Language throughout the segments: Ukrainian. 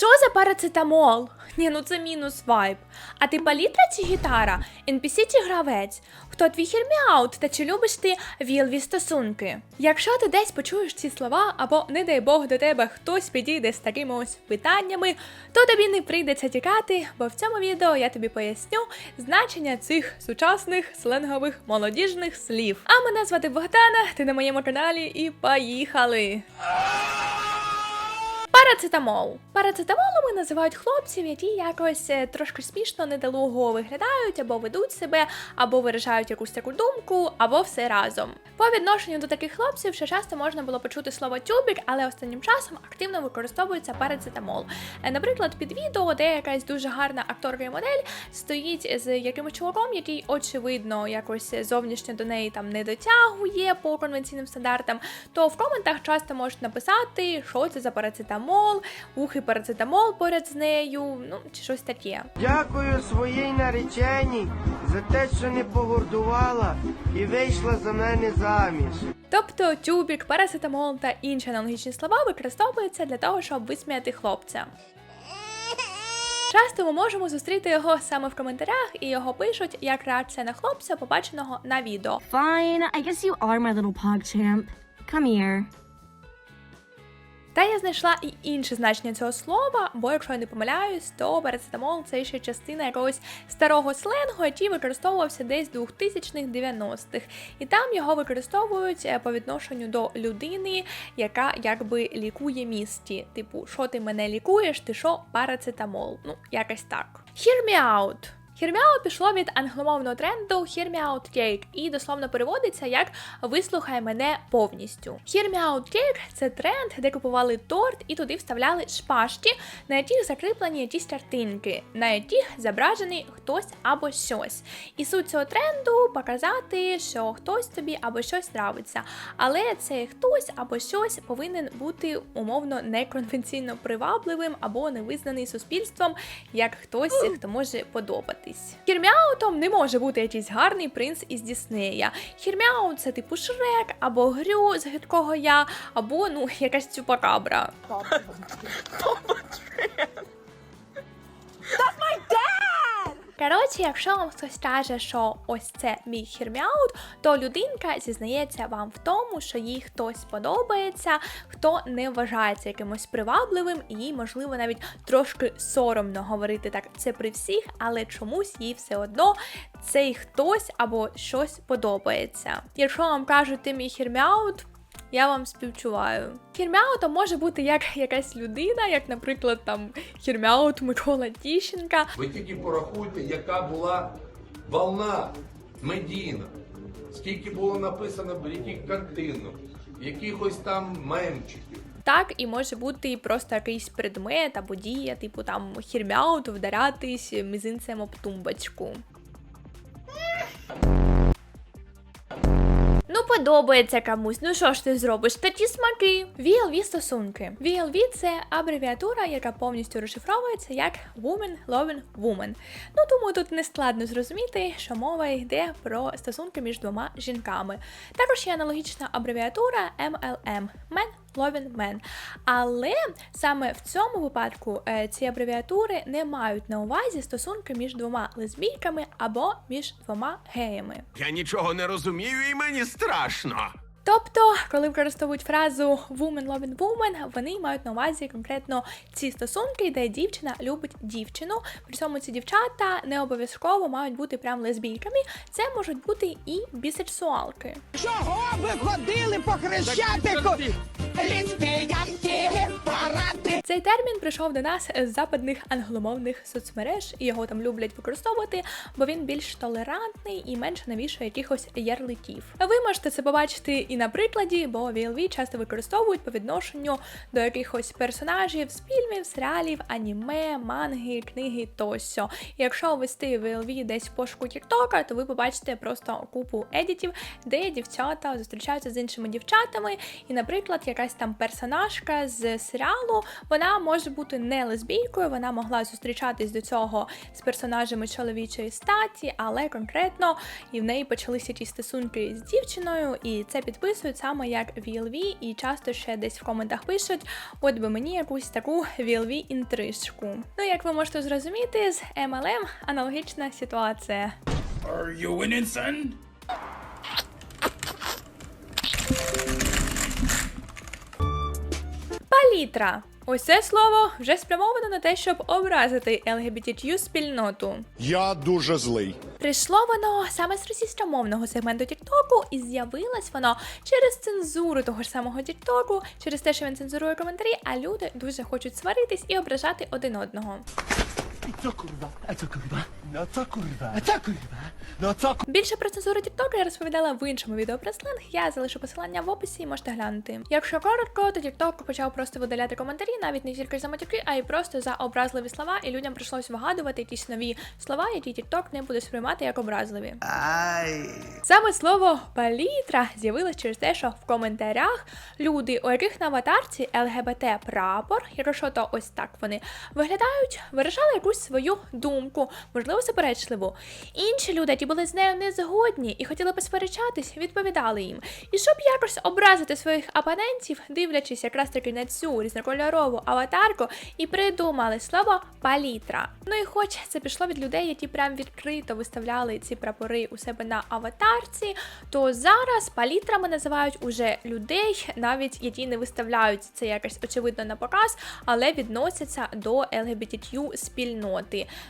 Що за парацетамол? Ні, ну це мінус вайб. А ти палітра чи гітара? NPC чи гравець? Хто твій хірміаут та чи любиш ти вілві стосунки? Якщо ти десь почуєш ці слова, або, не дай Бог, до тебе хтось підійде з такими ось питаннями, то тобі не прийдеться тікати, бо в цьому відео я тобі поясню значення цих сучасних сленгових молодіжних слів. А мене звати Богдана, ти на моєму каналі і поїхали! Парацетамол. Парацетамолами називають хлопців, які якось е, трошки смішно недолуго виглядають, або ведуть себе, або виражають якусь таку думку, або все разом. По відношенню до таких хлопців ще часто можна було почути слово тюбік, але останнім часом активно використовується парацетамол. Е, Наприклад, під відео, де якась дуже гарна акторка і модель стоїть з якимось чуваком, який очевидно якось зовнішньо до неї там не дотягує по конвенційним стандартам, то в коментах часто можуть написати, що це за парацетамол, ухи парацетамол поряд з нею, ну чи щось таке. Дякую своїй нареченій за те, що не погордувала і вийшла за мене заміж. Тобто тюбік, парацетамол та інші аналогічні слова використовуються для того, щоб висміяти хлопця. Часто ми можемо зустріти його саме в коментарях, і його пишуть як реакція на хлопця, побаченого на відео. Fine, I guess you are my little pogchamp. Come here. Та я знайшла і інше значення цього слова, бо якщо я не помиляюсь, то парацетамол це ще частина якогось старого сленгу, який використовувався десь 2000-х 90-х. І там його використовують е, по відношенню до людини, яка якби лікує місті. Типу, що ти мене лікуєш, ти що парацетамол? Ну, якось так. Hear me out. Hear пішло від англомовного тренду Hear me out cake і дословно переводиться як вислухай мене повністю. Hear me out cake – це тренд, де купували торт і туди вставляли шпажки, на яких закріплені якісь картинки, на яких зображений хтось або щось. І суть цього тренду показати, що хтось тобі або щось нравиться. Але цей хтось або щось повинен бути умовно неконвенційно привабливим або не визнаний суспільством як хтось, хто може подобатись. Хірмяутом не може бути якийсь гарний принц із Діснея. Хірмяут це типу Шрек або Грю з гидкого я, або ну якась цюпакабра. Коротше, якщо вам хтось каже, що ось це мій хірмяут, то людинка зізнається вам в тому, що їй хтось подобається, хто не вважається якимось привабливим, і їй, можливо, навіть трошки соромно говорити так це при всіх, але чомусь їй все одно цей хтось або щось подобається. Якщо вам кажуть, ти мій хірмяут, я вам співчуваю. Хірмяутом може бути як якась людина, як, наприклад, там хірмяут Микола Тіщенка, Ви тільки порахуйте, яка була волна медійна, скільки було написано в яких картинок, якихось там мемчиків. Так, і може бути просто якийсь предмет або дія, типу там хірмяут вдарятись мізинцем об тумбочку. Ну, подобається комусь. Ну що ж ти зробиш? Такі смаки. VLV стосунки. VLV – це абревіатура, яка повністю розшифровується як Woman Loving Woman. Ну тому тут не складно зрозуміти, що мова йде про стосунки між двома жінками. Також є аналогічна абревіатура MLM – Men Loving Men. Але саме в цьому випадку е, ці абревіатури не мають на увазі стосунки між двома лесбійками або між двома геями. Я нічого не розумію і мені страшно. Тобто, коли використовують фразу woman loving woman, вони мають на увазі конкретно ці стосунки, де дівчина любить дівчину. При цьому ці дівчата не обов'язково мають бути прям лесбійками. Це можуть бути і бісексуалки. Чого ви ходили по хрещатику? Цей термін прийшов до нас з западних англомовних соцмереж, і його там люблять використовувати, бо він більш толерантний і менше навішує якихось ярликів. Ви можете це побачити і на прикладі, бо VLV часто використовують по відношенню до якихось персонажів з фільмів, серіалів, аніме, манги, книги тощо. І якщо ввести VLV десь в пошуку Тіктока, то ви побачите просто купу едітів, де дівчата зустрічаються з іншими дівчатами, і, наприклад, якась там персонажка з серіалу, вона може бути не лесбійкою, вона могла зустрічатись до цього з персонажами чоловічої статі, але конкретно і в неї почалися ті стосунки з дівчиною, і це підписують саме як VLV, і часто ще десь в коментах пишуть, от би мені якусь таку VLV інтрижку. Ну, як ви можете зрозуміти, з MLM аналогічна ситуація. Are you winning, Палітра. Ось це слово вже спрямовано на те, щоб образити LGBTQ спільноту. Я дуже злий. Прийшло воно саме з російськомовного сегменту Тіктоку, і з'явилось воно через цензуру того ж самого Тіктоку, через те, що він цензурує коментарі, а люди дуже хочуть сваритись і ображати один одного. Більше про цензуру TikTok я розповідала в іншому відео про сленг. Я залишу посилання в описі, і можете глянути. Якщо коротко, то TikTok почав просто видаляти коментарі, навіть не тільки за матюки, а й просто за образливі слова, і людям прийшлось вигадувати якісь нові слова, які TikTok не буде сприймати як образливі. Саме слово палітра з'явилось через те, що в коментарях люди, у яких на аватарці ЛГБТ прапор, якщо то ось так вони виглядають, виражали якусь свою думку, можливо, суперечливу. Інші люди, які були з нею не згодні і хотіли посперечатись, відповідали їм. І щоб якось образити своїх опонентів, дивлячись якраз таки на цю різнокольорову аватарку, і придумали слово палітра. Ну і хоч це пішло від людей, які прям відкрито виставляли ці прапори у себе на аватарці, то зараз палітрами називають уже людей, навіть які не виставляють це якось очевидно на показ, але відносяться до LGBTQ спільноти.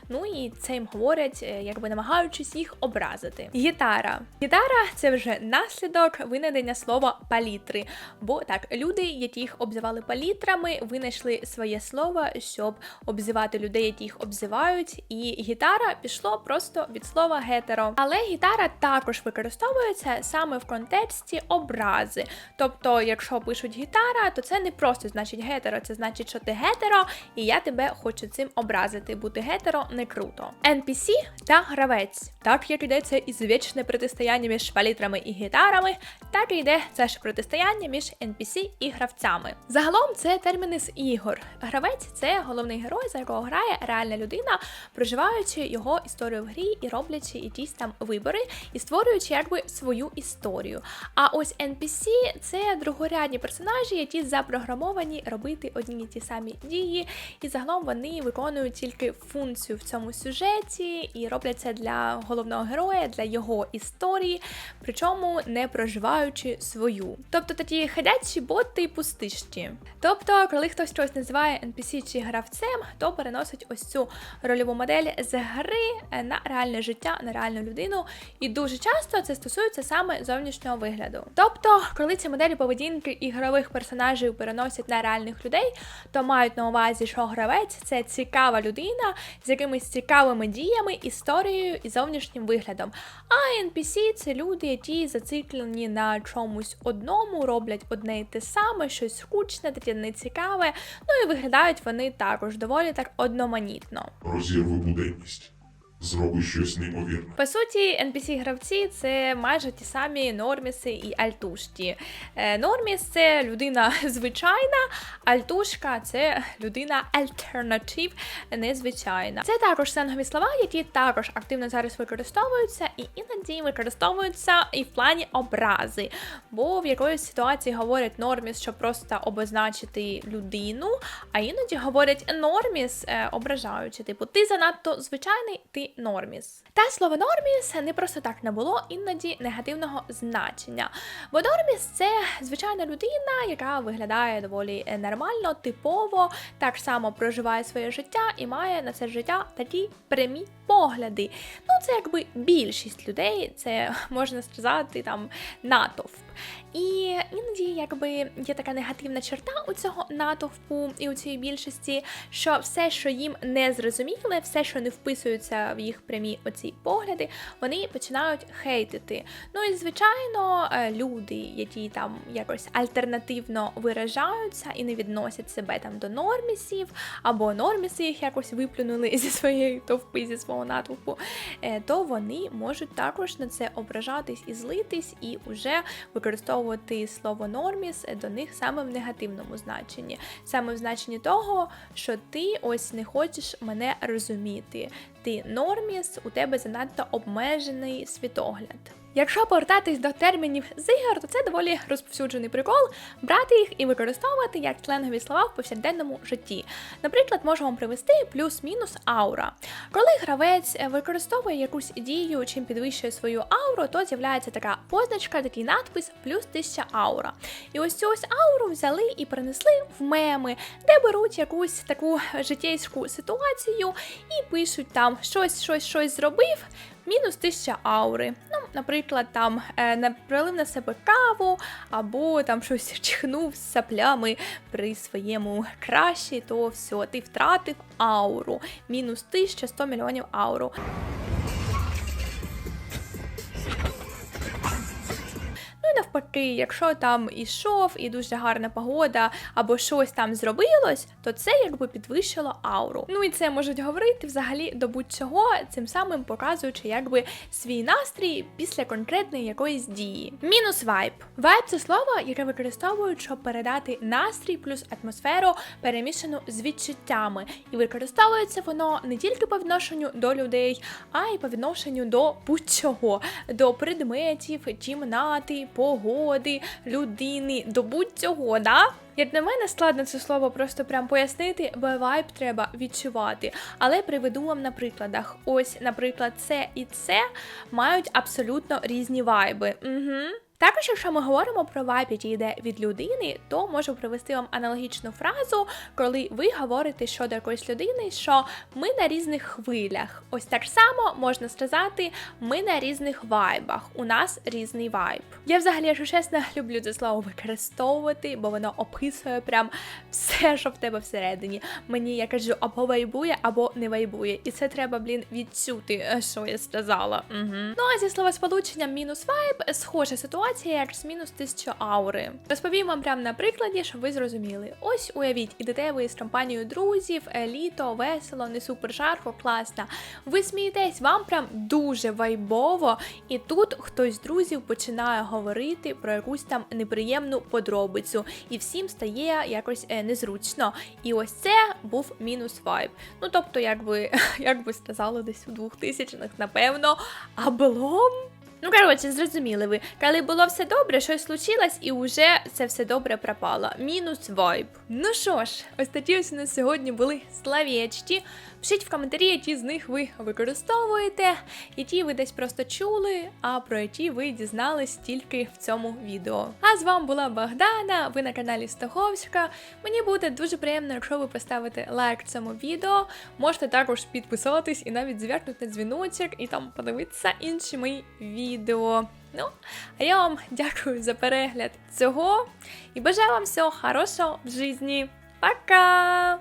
Ну і це їм говорять, е, якби намагаючись їх образити. Гітара. Гітара це вже наслідок винайдення слова палітри. Бо так, люди, які їх обзивали палітрами, винайшли своє слово, щоб обзивати людей, які їх обзивають. І гітара пішло просто від слова гетеро. Але гітара також використовується саме в контексті образи. Тобто, якщо пишуть гітара, то це не просто значить гетеро, це значить, що ти гетеро, і я тебе хочу цим образити. Бути гетеро не круто. NPC та гравець. Так як йдеться із вічне протистояння між палітрами і гітарами, так і йде це ж протистояння між NPC і гравцями. Загалом це терміни з ігор. Гравець це головний герой, за якого грає реальна людина, проживаючи його історію в грі і роблячи якісь там вибори, і створюючи якби свою історію. А ось NPC це другорядні персонажі, які запрограмовані робити одні й ті самі дії, і загалом вони виконують тільки функцію в цьому сюжеті і роблять це для головного героя, для його історії, причому не проживаючи свою. Тобто такі ходячі боти пустишті. Тобто, коли хтось щось називає NPC чи гравцем, то переносить ось цю рольову модель з гри е, на реальне життя, на реальну людину. І дуже часто це стосується саме зовнішнього вигляду. Тобто, коли ці моделі поведінки ігрових персонажів переносять на реальних людей, то мають на увазі, що гравець це цікава людина з якимись цікавими діями, історією і зовнішнім виглядом. А NPC це люди, які зациклені на чомусь одному, роблять одне і те саме, щось скучне, таке нецікаве. Ну і виглядають вони також доволі так одноманітно. Розірви буденність. Зроби щось неймовірне. По суті, NPC-гравці це майже ті самі норміси і альтушті. Е, Норміс це людина звичайна, альтушка це людина альтернатив, незвичайна. Це також сленгові слова, які також активно зараз використовуються, і іноді використовуються і в плані образи. Бо в якоїсь ситуації говорять норміс, щоб просто обозначити людину, а іноді говорять норміс, е, ображаючи, типу, ти занадто звичайний, ти норміс. Та слово норміс не просто так не було іноді негативного значення. Бо норміс це звичайна людина, яка виглядає доволі е, нормально, типово, так само проживає своє життя і має на це життя такі прямі погляди. Ну, це якби більшість людей, це можна сказати там натовп. І іноді, якби є така негативна черта у цього натовпу і у цієї більшості, що все, що їм не зрозуміле, все, що не вписується в їх прямі оці погляди, вони починають хейтити. Ну і звичайно, е, люди, які там якось альтернативно виражаються і не відносять себе там до нормісів, або норміси їх якось виплюнули зі своєї товпи, зі свого натовпу, е, то вони можуть також на це ображатись і злитись, і вже використовувати слово норміс до них саме в негативному значенні, саме в значенні того, що ти ось не хочеш мене розуміти. Ти норміс, у тебе занадто обмежений світогляд. Якщо повертатись до термінів з ігор, то це доволі розповсюджений прикол брати їх і використовувати як сленгові слова в повсякденному житті. Наприклад, можу вам привести плюс-мінус аура. Коли гравець використовує якусь дію, чим підвищує свою ауру, то з'являється така позначка, такий надпис плюс 1000 аура. І ось цю ось ауру взяли і принесли в меми, де беруть якусь таку життєйську ситуацію і пишуть там щось, щось, щось зробив. Мінус 1000 аури. Ну, наприклад, там е, пролив на себе каву, або там щось чихнув з саплями при своєму кращі, то все, ти втратив ауру. Мінус 1100 мільйонів ауру. Навпаки, якщо там ішов і дуже гарна погода, або щось там зробилось, то це якби підвищило ауру. Ну і це можуть говорити взагалі до будь-чого, цим самим показуючи якби свій настрій після конкретної якоїсь дії. Мінус вайб. Вайб це слово, яке використовують, щоб передати настрій плюс атмосферу, перемішану з відчуттями. І використовується воно не тільки по відношенню до людей, а й по відношенню до будь-чого, до предметів, кімнати, погоди, людини, до будь-чого, да? Як на мене, складно це слово просто прям пояснити, бо вайб треба відчувати. Але приведу вам на прикладах. Ось, наприклад, це і це мають абсолютно різні вайби. Угу. Також, якщо ми говоримо про вайб, який йде від людини, то можу привести вам аналогічну фразу, коли ви говорите щодо якоїсь людини, що ми на різних хвилях. Ось так само можна сказати, ми на різних вайбах. У нас різний вайб. Я взагалі, якщо чесно, люблю це слово використовувати, бо воно описує прям все, що в тебе всередині. Мені я кажу, або вайбує, або не вайбує. І це треба, блін, відчути, е, що я сказала. Угу. Ну а зі словосполученням мінус вайб схожа ситуація, як з мінус 1000 аури. Розповім вам прямо на прикладі, щоб ви зрозуміли. Ось уявіть, ідете ви з компанією друзів, літо, весело, не супер жарко, класно. Ви смієтесь, вам прям дуже вайбово, і тут хтось з друзів починає говорити про якусь там неприємну подробицю, і всім стає якось е, незручно. І ось це був мінус вайб. Ну тобто, як би, як би сказали десь у 2000-х, напевно, облом. Ну, коротше, зрозуміли ви, коли було все добре, щось случилось, і вже це все добре пропало. Мінус вайб. Ну що ж, ось такі ось у нас сьогодні були словечки. Пишіть в коментарі, які з них ви використовуєте, які ви десь просто чули, а про які ви дізнались тільки в цьому відео. А з вами була Богдана, ви на каналі Стаховська. Мені буде дуже приємно, якщо ви поставите лайк цьому відео. Можете також підписатись і навіть звякнути дзвіночок і там подивитися інші мої відео. Ну, а я вам дякую за перегляд цього і бажаю вам всього хорошого в житті. Пока!